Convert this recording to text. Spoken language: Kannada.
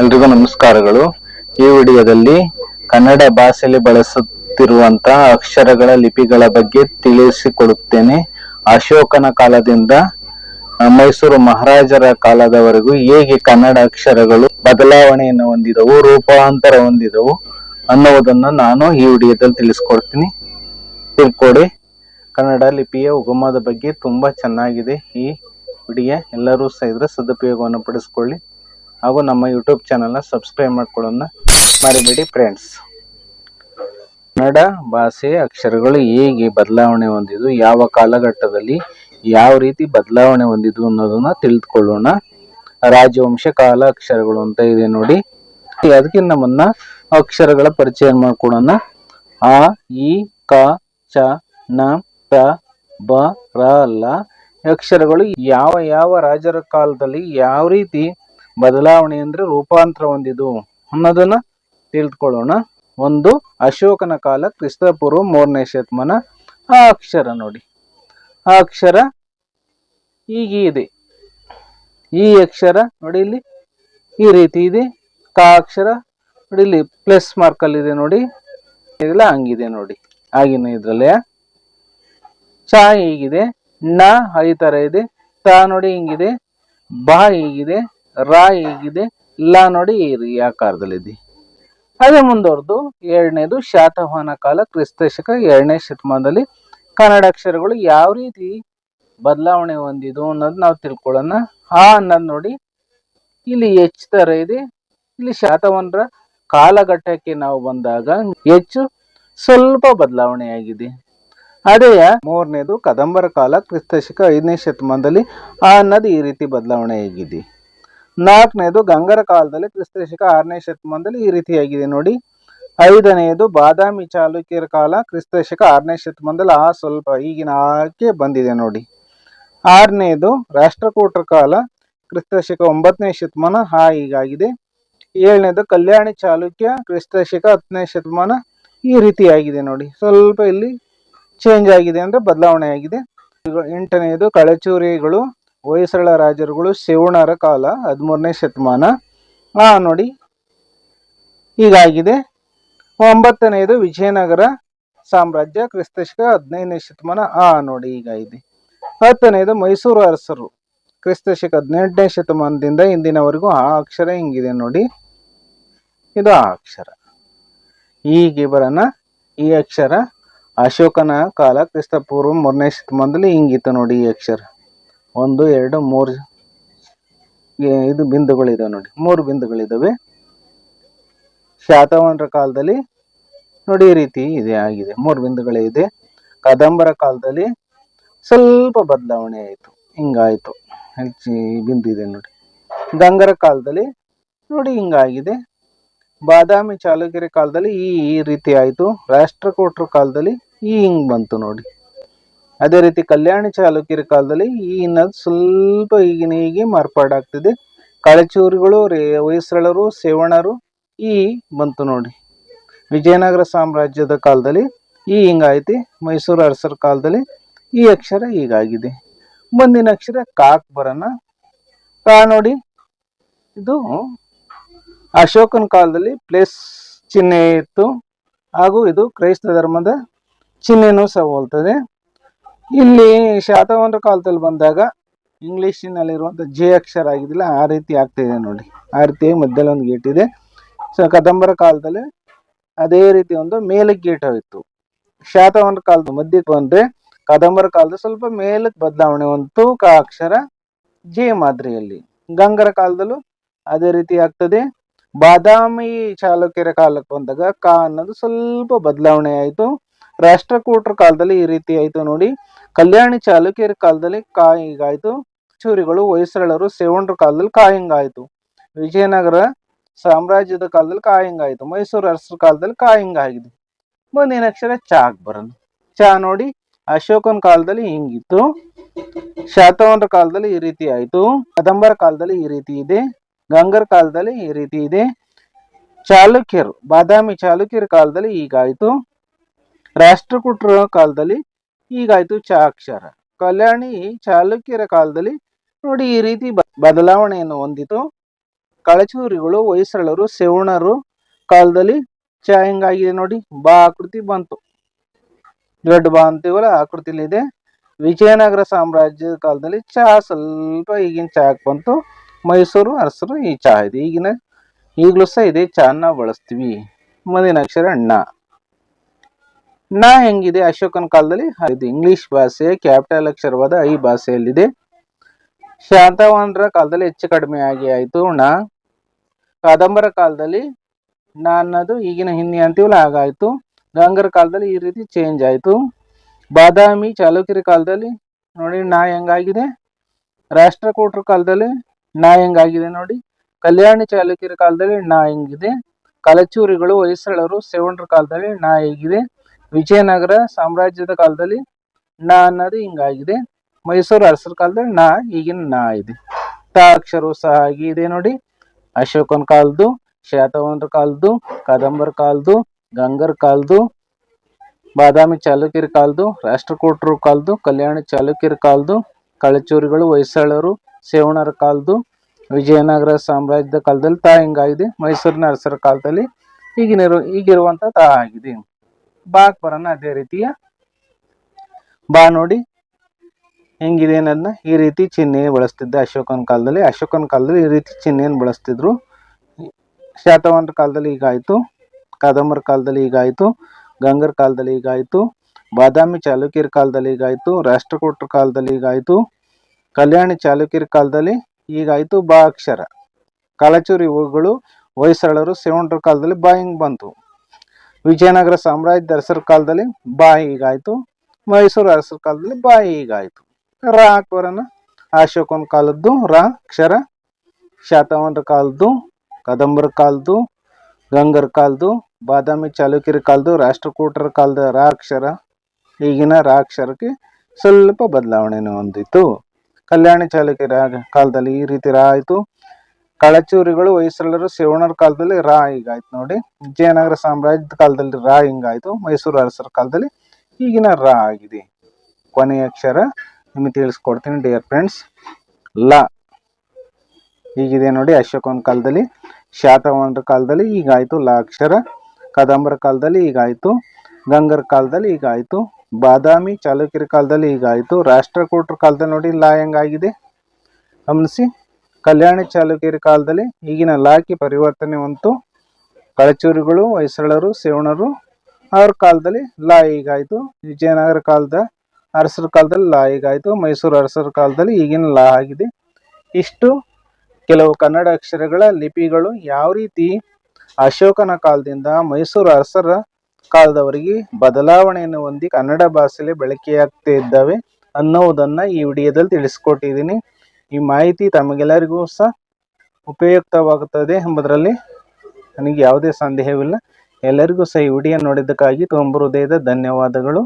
ಎಲ್ರಿಗೂ ನಮಸ್ಕಾರಗಳು. ಈ ವಿಡಿಯೋದಲ್ಲಿ ಕನ್ನಡ ಭಾಷೆಯಲ್ಲಿ ಬಳಸುತ್ತಿರುವಂತಹ ಅಕ್ಷರಗಳ ಲಿಪಿಗಳ ಬಗ್ಗೆ ತಿಳಿಸಿಕೊಡುತ್ತೇನೆ. ಅಶೋಕನ ಕಾಲದಿಂದ ಮೈಸೂರು ಮಹಾರಾಜರ ಕಾಲದವರೆಗೂ ಹೇಗೆ ಕನ್ನಡ ಅಕ್ಷರಗಳು ಬದಲಾವಣೆಯನ್ನು ಹೊಂದಿದವು, ರೂಪಾಂತರ ಹೊಂದಿದವು ಅನ್ನುವುದನ್ನು ನಾನು ಈ ವಿಡಿಯೋದಲ್ಲಿ ತಿಳಿಸ್ಕೊಡ್ತೀನಿ. ತಿಳ್ಕೊಡಿ. ಕನ್ನಡ ಲಿಪಿಯ ಉಗಮದ ಬಗ್ಗೆ ತುಂಬಾ ಚೆನ್ನಾಗಿದೆ. ಈ ವಿಡಿಯೋ ಎಲ್ಲರೂ ಸಹ ಇದರ ಸದುಪಯೋಗವನ್ನು ಪಡಿಸ್ಕೊಳ್ಳಿ. ಹಾಗೂ ನಮ್ಮ ಯೂಟ್ಯೂಬ್ ಚಾನಲ್ನ ಸಬ್ಸ್ಕ್ರೈಬ್ ಮಾಡ್ಕೊಳ್ಳೋಣ ಮರಿಬೇಡಿ ಫ್ರೆಂಡ್ಸ್ ಕನ್ನಡ ಭಾಷೆ ಅಕ್ಷರಗಳು ಹೇಗೆ ಬದಲಾವಣೆ ಹೊಂದಿದ್ದು ಯಾವ ಕಾಲಘಟ್ಟದಲ್ಲಿ ಯಾವ ರೀತಿ ಬದಲಾವಣೆ ಹೊಂದಿದ್ದು ಅನ್ನೋದನ್ನ ತಿಳಿದುಕೊಳ್ಳೋಣ. ರಾಜವಂಶ ಕಾಲ ಅಕ್ಷರಗಳು ಅಂತ ಇದೆ ನೋಡಿ. ಅದಕ್ಕೆ ನಮ್ಮನ್ನ ಅಕ್ಷರಗಳ ಪರಿಚಯ ಮಾಡ್ಕೊಡೋಣ ಆ ಇ ಕ, ಚ, ನ, ಪ, ಬ, ರ, ಲ. ಅಕ್ಷರಗಳು ಯಾವ ಯಾವ ರಾಜರ ಕಾಲದಲ್ಲಿ ಯಾವ ರೀತಿ ಬದಲಾವಣೆ ಅಂದ್ರೆ ರೂಪಾಂತರ ಹೊಂದಿದ್ದು ಅನ್ನೋದನ್ನ ತಿಳಿದುಕೊಳ್ಳೋಣ ಒಂದು, ಅಶೋಕನ ಕಾಲ ಕ್ರಿಸ್ತಪೂರ್ವ ಮೂರನೇ ಶತಮಾನ. ಆ ಅಕ್ಷರ ನೋಡಿ. ಆ ಅಕ್ಷರ ಈಗಿದೆ ಈ ಅಕ್ಷರ ನೋಡಿ ಇಲ್ಲಿ. ಈ ರೀತಿ ಇದೆ. ಕಾ ಅಕ್ಷರ ನೋಡಿ ಇಲ್ಲಿ. ಪ್ಲಸ್ ಮಾರ್ಕ್ ಅಲ್ಲಿ ಇದೆ ನೋಡಿ. ಇದೆಲ್ಲ ಹಂಗಿದೆ ನೋಡಿ. ಆಗಿನ ಇದ್ರಲ್ಲೇ. ಚ ಹೀಗಿದೆ. ನ ಐ ತರ ಇದೆ. ತ ನೋಡಿ ಹಿಂಗಿದೆ. ಬಾ ಹೀಗಿದೆ. ರ ಹೇಗಿದೆ? ಲ ನೋಡಿ ಈ ಆಕಾರದಲ್ಲಿದೆ ಅದೇ ಮುಂದುವರೆದು ಎರಡನೇದು ಶಾತವಾಹನ ಕಾಲ ಕ್ರಿಸ್ತಶಕ ಎರಡನೇ ಶತಮಾನದಲ್ಲಿ ಕನ್ನಡ ಅಕ್ಷರಗಳು ಯಾವ ರೀತಿ ಬದಲಾವಣೆ ಹೊಂದಿದ್ದು ಅನ್ನೋದು ನಾವು ತಿಳ್ಕೊಳ್ಳೋಣ. ಆ ಅನ್ನೋದು ನೋಡಿ, ಇಲ್ಲಿ ಎಚ್ ತರ ಇದೆ. ಇಲ್ಲಿ ಶಾತವನರ ಕಾಲಘಟ್ಟಕ್ಕೆ ನಾವು ಬಂದಾಗ ಹೆಚ್ಚು ಸ್ವಲ್ಪ ಬದಲಾವಣೆಯಾಗಿದೆ ಅದೇ ಮೂರನೇದು ಕದಂಬರ ಕಾಲ ಕ್ರಿಸ್ತಶಕ ಐದನೇ ಶತಮಾನದಲ್ಲಿ ಆ ಅನ್ನೋದು ಈ ರೀತಿ ಬದಲಾವಣೆ ಆಗಿದೆ. ನಾಲ್ಕನೇದು ಗಂಗರ ಕಾಲದಲ್ಲಿ ಕ್ರಿಸ್ತಶಕ ಆರನೇ ಶತಮಾನದಲ್ಲಿ ಈ ರೀತಿಯಾಗಿದೆ ನೋಡಿ. ಐದನೆಯದು ಬಾದಾಮಿ ಚಾಲುಕ್ಯರ ಕಾಲ ಕ್ರಿಸ್ತಶಕ ಆರನೇ ಶತಮಾನದಲ್ಲಿ ಆ ಸ್ವಲ್ಪ ಈಗಿನ ಆಕೆ ಬಂದಿದೆ ನೋಡಿ. ಆರನೆಯದು ರಾಷ್ಟ್ರಕೂಟರ ಕಾಲ ಕ್ರಿಸ್ತಶಕ ಒಂಬತ್ತನೇ ಶತಮಾನ ಹಾ ಹೀಗಾಗಿದೆ. ಏಳನೇದು ಕಲ್ಯಾಣಿ ಚಾಲುಕ್ಯ ಕ್ರಿಸ್ತಶಕ ಹತ್ತನೇ ಶತಮಾನ ಈ ರೀತಿಯಾಗಿದೆ ನೋಡಿ. ಸ್ವಲ್ಪ ಇಲ್ಲಿ ಚೇಂಜ್ ಆಗಿದೆ ಅಂದ್ರೆ ಬದಲಾವಣೆ ಆಗಿದೆ. ಎಂಟನೆಯದು ಕಳಚೂರಿಗಳು ಹೊಯ್ಸಳ ರಾಜರುಗಳು ಶಿವಣರ ಕಾಲ ಹದಿಮೂರನೇ ಶತಮಾನ. ಆ, ನೋಡಿ. ಹೀಗಾಗಿದೆ. ಒಂಬತ್ತನೆಯದು ವಿಜಯನಗರ ಸಾಮ್ರಾಜ್ಯ, ಕ್ರಿಸ್ತಶಕ ಹದಿನೈದನೇ ಶತಮಾನ. ಆ, ನೋಡಿ ಈಗ ಇದೆ ಹತ್ತನೆಯದು ಮೈಸೂರು ಅರಸರು, ಕ್ರಿಸ್ತಶಕ ಹದಿನೆಂಟನೇ ಶತಮಾನದಿಂದ ಇಂದಿನವರೆಗೂ ಆ ಅಕ್ಷರ ಹಿಂಗಿದೆ, ನೋಡಿ. ಇದು ಆ ಅಕ್ಷರ. ಹೀಗೆ ಬರೋಣ, ಈ ಅಕ್ಷರ ಅಶೋಕನ ಕಾಲ, ಕ್ರಿಸ್ತಪೂರ್ವ ಮೂರನೇ ಶತಮಾನದಲ್ಲಿ ಹಿಂಗಿತ್ತು, ನೋಡಿ, ಈ ಅಕ್ಷರ. ಒಂದು, ಎರಡು, ಮೂರು ಇದು ಬಿಂದುಗಳಿದಾವೆ ನೋಡಿ. ಮೂರು ಬಿಂದುಗಳಿದಾವೆ. ಶಾತವನರ ಕಾಲದಲ್ಲಿ ನೋಡಿ ಈ ರೀತಿ ಇದೆ, ಆಗಿದೆ. ಮೂರು ಬಿಂದುಗಳೇ ಇದೆ. ಕದಂಬರ ಕಾಲದಲ್ಲಿ ಸ್ವಲ್ಪ ಬದಲಾವಣೆ ಆಯಿತು. ಹಿಂಗಾಯಿತು. ಹೆಚ್ಚಿ ಬಿಂದು ಇದೆ ನೋಡಿ. ಗಂಗರ ಕಾಲದಲ್ಲಿ ನೋಡಿ ಹಿಂಗಾಗಿದೆ. ಬಾದಾಮಿ ಚಾಲುಕ್ಯರ ಕಾಲದಲ್ಲಿ ಈ ಈ ರೀತಿ ಆಯಿತು. ರಾಷ್ಟ್ರಕೂಟರ ಕಾಲದಲ್ಲಿ ಈ ಹಿಂಗೆ ಬಂತು ನೋಡಿ. ಅದೇ ರೀತಿ ಕಲ್ಯಾಣಿ ಚಾಲುಕ್ಯರ ಕಾಲದಲ್ಲಿ ಈ ಅನ್ನೋದು ಸ್ವಲ್ಪ ಈಗಿನ ಹೀಗೆ ಮಾರ್ಪಾಡಾಗ್ತಿದೆ ಕಾಳಚೂರುಗಳು, ರೇ, ಹೊಯ್ಸಳರು, ಸೇವಣರು ಈ ಬಂತು ನೋಡಿ. ವಿಜಯನಗರ ಸಾಮ್ರಾಜ್ಯದ ಕಾಲದಲ್ಲಿ ಈ ಹಿಂಗಾಯ್ತಿ, ಮೈಸೂರು ಅರಸರ ಕಾಲದಲ್ಲಿ ಈ ಅಕ್ಷರ ಹೀಗಾಗಿದೆ. ಮುಂದಿನ ಅಕ್ಷರ ಕಾಕ್ ಬರೋಣ ಕಾ ನೋಡಿ, ಇದು ಅಶೋಕನ ಕಾಲದಲ್ಲಿ ಪ್ಲೇಸ್ ಚಿಹ್ನೆ ಇತ್ತು. ಹಾಗೂ ಇದು ಕ್ರೈಸ್ತ ಧರ್ಮದ ಚಿಹ್ನೆನೂ ಸಹ ಹೋಲ್ತದೆ. ಇಲ್ಲಿ ಶಾತವಂದ್ರ ಕಾಲದಲ್ಲಿ ಬಂದಾಗ ಇಂಗ್ಲಿಷಿನಲ್ಲಿರುವಂಥ ಜೆ ಅಕ್ಷರ ಆಗಿದಿಲ್ಲ ಆ ರೀತಿ ಆಗ್ತಿದೆ ನೋಡಿ. ಆ ರೀತಿ ಮಧ್ಯದಲ್ಲಿ ಒಂದು ಗೇಟ್ ಇದೆ. ಸೊ, ಕದಂಬರ ಕಾಲದಲ್ಲಿ ಅದೇ ರೀತಿ ಒಂದು ಮೇಲಕ್ಕೆ ಗೇಟ್ ಹೋಯಿತು. ಶಾತವನ್ರ ಕಾಲದ ಮಧ್ಯಕ್ಕೆ ಬಂದ್ರೆ ಕದಂಬರ ಕಾಲದ ಸ್ವಲ್ಪ ಮೇಲಕ್ಕೆ ಬದಲಾವಣೆ ಒಂದು ಕ ಅಕ್ಷರ ಜೆ ಮಾದರಿಯಲ್ಲಿ. ಗಂಗರ ಕಾಲದಲ್ಲೂ ಅದೇ ರೀತಿ ಆಗ್ತದೆ. ಬಾದಾಮಿ ಚಾಲುಕ್ಯರ ಕಾಲಕ್ಕೆ ಬಂದಾಗ ಕ ಅನ್ನೋದು ಸ್ವಲ್ಪ ಬದಲಾವಣೆ ಆಯಿತು. ರಾಷ್ಟ್ರಕೂಟರ ಕಾಲದಲ್ಲಿ ಈ ರೀತಿ ಆಯಿತು ನೋಡಿ. ಕಲ್ಯಾಣಿ ಚಾಲುಕ್ಯರ ಕಾಲದಲ್ಲಿ ಕಾಯಿಂಗಾಯ್ತು. ಚೂರಿಗಳು ಹೊಯ್ಸಳರು ಸೇವಣರ ಕಾಲದಲ್ಲಿ ಕಾಯಿಂಗಾಯ್ತು. ವಿಜಯನಗರ ಸಾಮ್ರಾಜ್ಯದ ಕಾಲದಲ್ಲಿ ಕಾಯಿಂಗಾಯ್ತು. ಮೈಸೂರು ಅರಸರ ಕಾಲದಲ್ಲಿ ಕಾಯಿಂಗಾಗಿದೆ. ಮುಂದಿನ ಅಕ್ಷರ ಚಾಕ್ ಬರೋಣ. ಚಾ ನೋಡಿ, ಅಶೋಕನ ಕಾಲದಲ್ಲಿ ಹಿಂಗಿತ್ತು. ಶಾತವನರ ಕಾಲದಲ್ಲಿ ಈ ರೀತಿ ಆಯ್ತು. ಕದಂಬರ ಕಾಲದಲ್ಲಿ ಈ ರೀತಿ ಇದೆ. ಗಂಗರ ಕಾಲದಲ್ಲಿ ಈ ರೀತಿ ಇದೆ. ಚಾಲುಕ್ಯರು, ಬಾದಾಮಿ ಚಾಲುಕ್ಯರ ಕಾಲದಲ್ಲಿ ಹೀಗಾಯ್ತು. ರಾಷ್ಟ್ರಕೂಟರ ಕಾಲದಲ್ಲಿ ಹೀಗಾಯಿತು ಚಾಕ್ಷರ ಕಲ್ಯಾಣಿ ಚಾಲುಕ್ಯರ ಕಾಲದಲ್ಲಿ ನೋಡಿ ಈ ರೀತಿ ಬದಲಾವಣೆಯನ್ನು ಹೊಂದಿತು. ಕಳಚೂರಿಗಳು, ಹೊಯ್ಸಳರು, ಸೆವಣರು ಕಾಲದಲ್ಲಿ ಚ ಹೆಂಗಾಗಿದೆ ನೋಡಿ, ಬಾ ಆಕೃತಿ ಬಂತು. ದೊಡ್ಡ ಬಾ ಅಂತೀವಲ್ಲ ಆಕೃತಿಲಿದೆ ವಿಜಯನಗರ ಸಾಮ್ರಾಜ್ಯದ ಕಾಲದಲ್ಲಿ ಚಹಾ ಸ್ವಲ್ಪ ಈಗಿನ ಚಹಾಕ್ ಬಂತು. ಮೈಸೂರು, ಅರಸರು ಈ ಚಹಾ ಇದೆ. ಈಗಿನ ಈಗಲೂ ಸಹ ಇದೆ ಚಹನ್ನ ಬಳಸ್ತೀವಿ. ಮುಂದಿನ ಅಕ್ಷರ ಣ ನ ಹೆಂಗಿದೆ ಅಶೋಕನ ಕಾಲದಲ್ಲಿ? ಇಂಗ್ಲಿಷ್ ಭಾಷೆ, ಕ್ಯಾಪಿಟಲ್ ಅಕ್ಷರವಾದ ಐ ಭಾಷೆಯಲ್ಲಿದೆ. ಶಾಂತವನರ ಕಾಲದಲ್ಲಿ ಹೆಚ್ಚು ಕಡಿಮೆ ಆಗಿ ಆಯಿತು. ಣ, ಕಾದಂಬರ ಕಾಲದಲ್ಲಿ ನ ಅನ್ನೋದು ಈಗಿನ ಹಿಂದಿ ಅಂತೀವಲ್ಲ, ಹಾಗಾಯಿತು. ಗಂಗರ ಕಾಲದಲ್ಲಿ ಈ ರೀತಿ ಚೇಂಜ್ ಆಯಿತು. ಬಾದಾಮಿ ಚಾಲುಕ್ಯರ ಕಾಲದಲ್ಲಿ ನೋಡಿ ನಾ ಹೆಂಗಾಗಿದೆ? ರಾಷ್ಟ್ರಕೂಟರ ಕಾಲದಲ್ಲಿ ನಾ ಹೆಂಗಾಗಿದೆ ನೋಡಿ? ಕಲ್ಯಾಣಿ ಚಾಲುಕ್ಯರ ಕಾಲದಲ್ಲಿ ನಾ ಹೆಂಗಿದೆ? ಕಲಚೂರಿಗಳು, ಹೊಯ್ಸಳರು, ಸೇವಣರ ಕಾಲದಲ್ಲಿ ನಾ ಹೇಗಿದೆ? ವಿಜಯನಗರ ಸಾಮ್ರಾಜ್ಯದ ಕಾಲದಲ್ಲಿ ನ ಅನ್ನೋದು ಹಿಂಗಾಗಿದೆ. ಮೈಸೂರು ಅರಸರ ಕಾಲದಲ್ಲಿ ನ, ಈಗಿನ ನ ಇದೆ. ತ ಅಕ್ಷರವು ಸಹ ಆಗಿದೆ ನೋಡಿ. ಅಶೋಕನ ಕಾಲದ್ದು ಶಾತವಾಹನರ ಕಾಲದ್ದು, ಕದಂಬರ ಕಾಲದ್ದು, ಗಂಗರ ಕಾಲದ್ದು, ಬಾದಾಮಿ ಚಾಲುಕ್ಯರ ಕಾಲದ್ದು, ರಾಷ್ಟ್ರಕೂಟರ ಕಾಲದ್ದು, ಕಲ್ಯಾಣ ಚಾಲುಕ್ಯರ ಕಾಲದ್ದು ಕಳಚೂರಿಗಳು ಹೊಯ್ಸಳರು ಸೇವಣರ ಕಾಲದ್ದು, ವಿಜಯನಗರ ಸಾಮ್ರಾಜ್ಯದ ಕಾಲದಲ್ಲಿ ತಾ ಹಿಂಗಾಗಿದೆ. ಮೈಸೂರಿನ ಅರಸರ ಕಾಲದಲ್ಲಿ ಈಗಿನ ಈಗಿರುವಂತ ತಾ ಆಗಿದೆ. ಬಾಕ್ ಬರೋಣ ಅದೇ ರೀತಿಯ ಬಾ ನೋಡಿ. ಹೆಂಗಿದೆ ಅನ್ನೋದನ್ನ ಈ ರೀತಿ ಚಿಹ್ನೆ ಬಳಸ್ತಿದ್ದೆ ಅಶೋಕನ ಕಾಲದಲ್ಲಿ. ಅಶೋಕನ ಕಾಲದಲ್ಲಿ ಈ ರೀತಿ ಚಿಹ್ನೆಯನ್ನು ಬಳಸ್ತಿದ್ರು. ಶಾತವಾಹನರ ಕಾಲದಲ್ಲಿ ಈಗಾಯಿತು ಕಾದಂಬರ ಕಾಲದಲ್ಲಿ ಈಗಾಯಿತು ಗಂಗರ ಕಾಲದಲ್ಲಿ ಈಗಾಯಿತು ಬಾದಾಮಿ ಚಾಲುಕ್ಯರ ಕಾಲದಲ್ಲಿ ಈಗಾಯಿತು ರಾಷ್ಟ್ರಕೂಟರ ಕಾಲದಲ್ಲಿ ಈಗಾಯಿತು ಕಲ್ಯಾಣಿ ಚಾಲುಕ್ಯರ ಕಾಲದಲ್ಲಿ ಈಗಾಯಿತು ಬಾ ಅಕ್ಷರ. ಕಳಚೂರಿ ಹೂಗಳು ಹೊಯ್ಸಳರು, ಸೇವಣರ ಕಾಲದಲ್ಲಿ ಬಾ ಹಿಂಗ್ ಬಂತು. ವಿಜಯನಗರ ಸಾಮ್ರಾಜ್ಯದ ಅರಸರ ಕಾಲದಲ್ಲಿ ಬಾ ಹೀಗಾಯ್ತು. ಮೈಸೂರು ಅರಸರ ಕಾಲದಲ್ಲಿ ಬಾ ಹೀಗಾಯ್ತು. ರ ಅಕ್ಬರನ ಅಶೋಕನ ಕಾಲದ್ದು, ರ ಅಕ್ಷರ ಶಾತವನರ ಕಾಲದ್ದು, ಕದಂಬರ ಕಾಲದ್ದು, ಗಂಗರ ಕಾಲದ್ದು, ಬಾದಾಮಿ ಚಾಲುಕ್ಯರ ಕಾಲದ್ದು, ರಾಷ್ಟ್ರಕೂಟರ ಕಾಲದ ರ ಅಕ್ಷರ, ಈಗಿನ ರ ಅಕ್ಷರಕ್ಕೆ ಸ್ವಲ್ಪ ಬದಲಾವಣೆಯನ್ನು ಹೊಂದಿತ್ತು. ಕಲ್ಯಾಣಿ ಚಾಲುಕ್ಯರ ಕಾಲದಲ್ಲಿ ಈ ರೀತಿ ರ ಆಯಿತು. ಕಳಚೂರಿಗಳು ಹೊಯ್ಸಳರು ಸೇವಣರ ಕಾಲದಲ್ಲಿ ರಾ ಹೀಗಾಯ್ತು ನೋಡಿ. ವಿಜಯನಗರ ಸಾಮ್ರಾಜ್ಯದ ಕಾಲದಲ್ಲಿ ರಾ ಹಿಂಗಾಯ್ತು. ಮೈಸೂರು ಅರಸರ ಕಾಲದಲ್ಲಿ ಈಗಿನ ರಾ ಆಗಿದೆ. ಕೊನೆಯ ಅಕ್ಷರ ನಿಮಗೆ ತಿಳಿಸ್ಕೊಡ್ತೀನಿ, ಡಿಯರ್ ಫ್ರೆಂಡ್ಸ್. ಲ ಈಗಿದೆ ನೋಡಿ ಅಶೋಕನ ಕಾಲದಲ್ಲಿ. ಶಾತವಾಹನರ ಕಾಲದಲ್ಲಿ ಈಗಾಯ್ತು ಲ ಅಕ್ಷರ. ಕದಂಬರ ಕಾಲದಲ್ಲಿ ಈಗಾಯ್ತು ಗಂಗರ ಕಾಲದಲ್ಲಿ ಈಗಾಯ್ತು ಬಾದಾಮಿ, ಚಾಲುಕ್ಯರ ಕಾಲದಲ್ಲಿ ಈಗಾಯ್ತು ರಾಷ್ಟ್ರಕೂಟರ ಕಾಲದಲ್ಲಿ ನೋಡಿ ಲಾ ಹೆಂಗಾಗಿದೆ. ಗಮನಿಸಿ. ಕಲ್ಯಾಣಿ ಚಾಲುಕ್ಯರ ಕಾಲದಲ್ಲಿ ಈಗಿನ ಲಾಕಿ ಪರಿವರ್ತನೆ ಹೊಂತು ಕಳಚೂರಿಗಳು, ಹೊಯ್ಸಳರು ಸೇವಣರು ಅವ್ರ ಕಾಲದಲ್ಲಿ ಲಾ ಈಗಾಯಿತು. ವಿಜಯನಗರ ಕಾಲದ ಅರಸರ ಕಾಲದಲ್ಲಿ ಲಾ ಈಗಾಯಿತು. ಮೈಸೂರು ಅರಸರ ಕಾಲದಲ್ಲಿ ಈಗಿನ ಲಾ ಆಗಿದೆ. ಇಷ್ಟು ಕೆಲವು ಕನ್ನಡ ಅಕ್ಷರಗಳ ಲಿಪಿಗಳು ಯಾವ ರೀತಿ ಅಶೋಕನ ಕಾಲದಿಂದ ಮೈಸೂರು ಅರಸರ ಕಾಲದವರೆಗೆ ಬದಲಾವಣೆಯನ್ನು ಹೊಂದಿ ಕನ್ನಡ ಭಾಷೆಯಲ್ಲಿ ಬಳಕೆಯಾಗ್ತಾ ಇದ್ದಾವೆ ಅನ್ನೋದನ್ನು ಈ ವಿಡಿಯೋದಲ್ಲಿ ತಿಳಿಸ್ಕೊಟ್ಟಿದ್ದೀನಿ. ಈ ಮಾಹಿತಿ ತಮಗೆಲ್ಲರಿಗೂ ಸಹ ಉಪಯುಕ್ತವಾಗುತ್ತದೆ ಎಂಬುದರಲ್ಲಿ ನನಗೆ ಯಾವುದೇ ಸಂದೇಹವಿಲ್ಲ. ಎಲ್ಲರಿಗೂ ಸಹ ಈ ವಿಡಿಯೋ ನೋಡಿದ್ದಕ್ಕಾಗಿ ತುಂಬ ಹೃದಯದ ಧನ್ಯವಾದಗಳು.